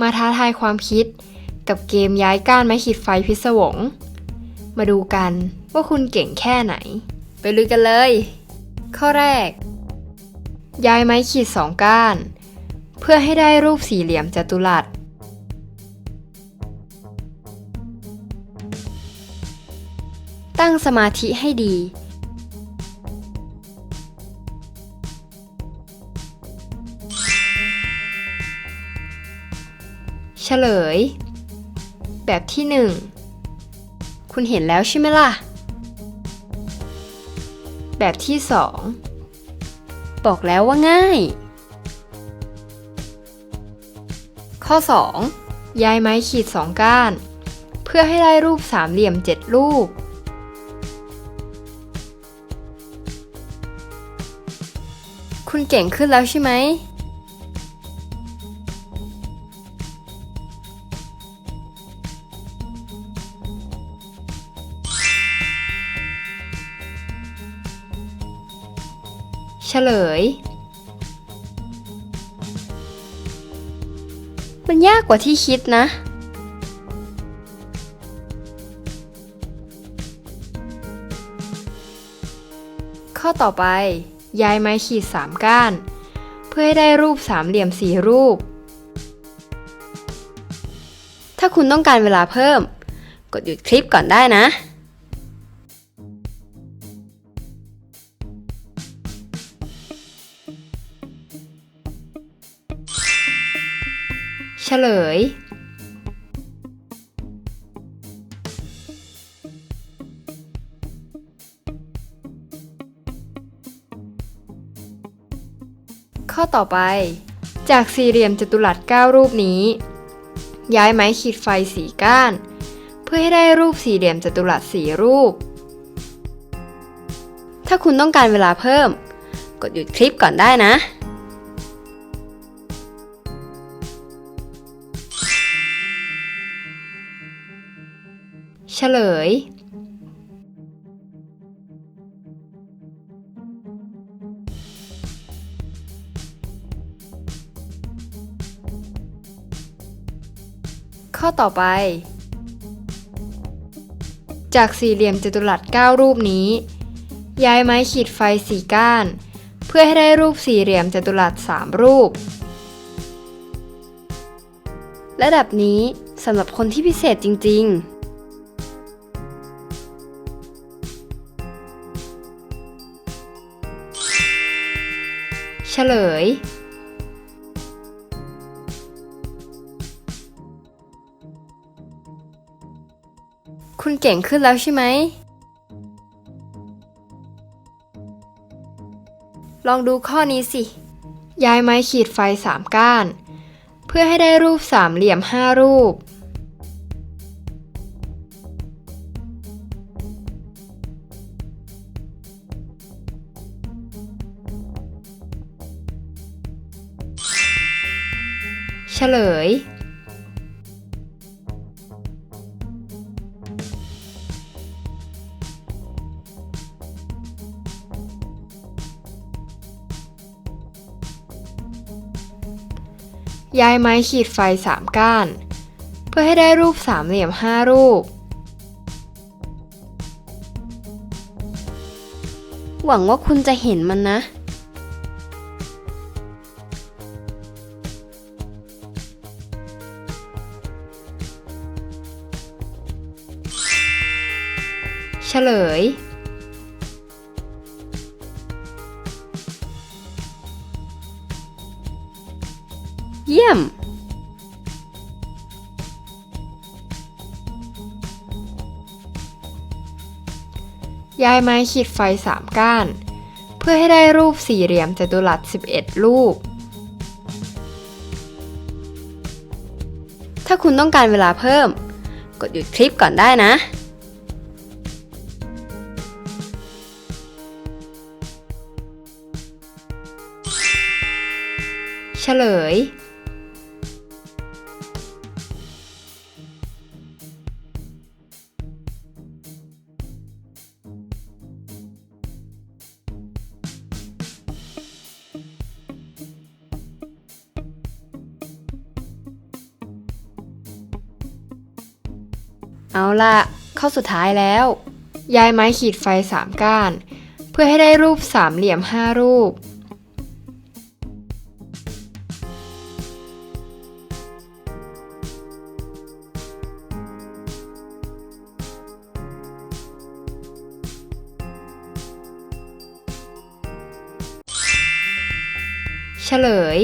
มาท้าทายความคิด กับเกมย้ายก้านไม้ขีดไฟพิศวง มาดูกันว่าคุณเก่งแค่ไหน ไปลุยกันเลย ข้อแรก ย้ายไม้ขีดสองก้าน เพื่อให้ได้รูปสี่เหลี่ยมจัตุรัสตั้งสมาธิให้ดี ฉลย แบบที่หนึ่งคุณเห็นแล้วใช่ไหมล่ะ แบบที่สองบอกแล้วว่าง่าย ข้อ 2 ย้ายไม้ขีดสองก้าน เพื่อให้ได้รูปสามเหลี่ยมเจ็ดรูปคุณเก่งขึ้นแล้วใช่ไหม เฉลย มันยากกว่าที่คิดนะ ข้อต่อไป ย้ายไม้ขีดสามก้าน เพื่อให้ได้รูปสามเหลี่ยมสี่รูป ถ้าคุณต้องการเวลาเพิ่ม กดหยุดคลิปก่อนได้นะ ฉลย ข้อต่อไป จากสี่เหลี่ยมจัตุรัส 9 รูปนี้ ย้ายไม้ขีดไฟสีก้าน เพื่อให้ได้รูปสี่เหลี่ยมจัตุรัสสี่รูป ถ้าคุณต้องการเวลาเพิ่ม กดหยุดคลิปก่อนได้นะ เฉลย ข้อต่อไป จากสี่เหลี่ยมจัตุรัส 9 รูปนี้ ย้ายไม้ขีดไฟสีก้าน เพื่อให้ได้รูปสี่เหลี่ยมจัตุรัส 3 รูประดับนี้สำหรับคนที่พิเศษจริง ๆ เฉลย คุณเก่งขึ้นแล้วใช่ไหม ลองดูข้อนี้สิ ย้ายไม้ขีดไฟสามก้าน เพื่อให้ได้รูปสามเหลี่ยมห้ารูป เฉลย ย้ายไม้ขีดไฟสามก้าน เพื่อให้ได้รูปสามเหลี่ยมห้ารูป หวังว่าคุณจะเห็นมันนะ เฉลย เยี่ยม ย้ายไม้ขีดไฟสามก้าน เพื่อให้ได้รูปสี่เหลี่ยมจัตุรัส 11 รูป ถ้าคุณต้องการเวลาเพิ่ม กดหยุดคลิปก่อนได้นะ เฉลย เอาล่ะข้อสุดท้ายแล้วยายไม้ขีดไฟ 3 ก้าน เพื่อให้ได้รูปสามเหลี่ยม 5 รูป เฉลย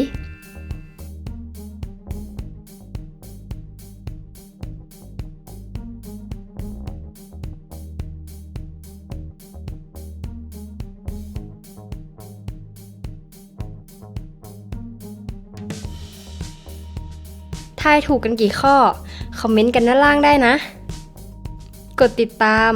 ทายถูกกันกี่ข้อ คอมเมนต์กันด้านล่างได้นะ กดติดตาม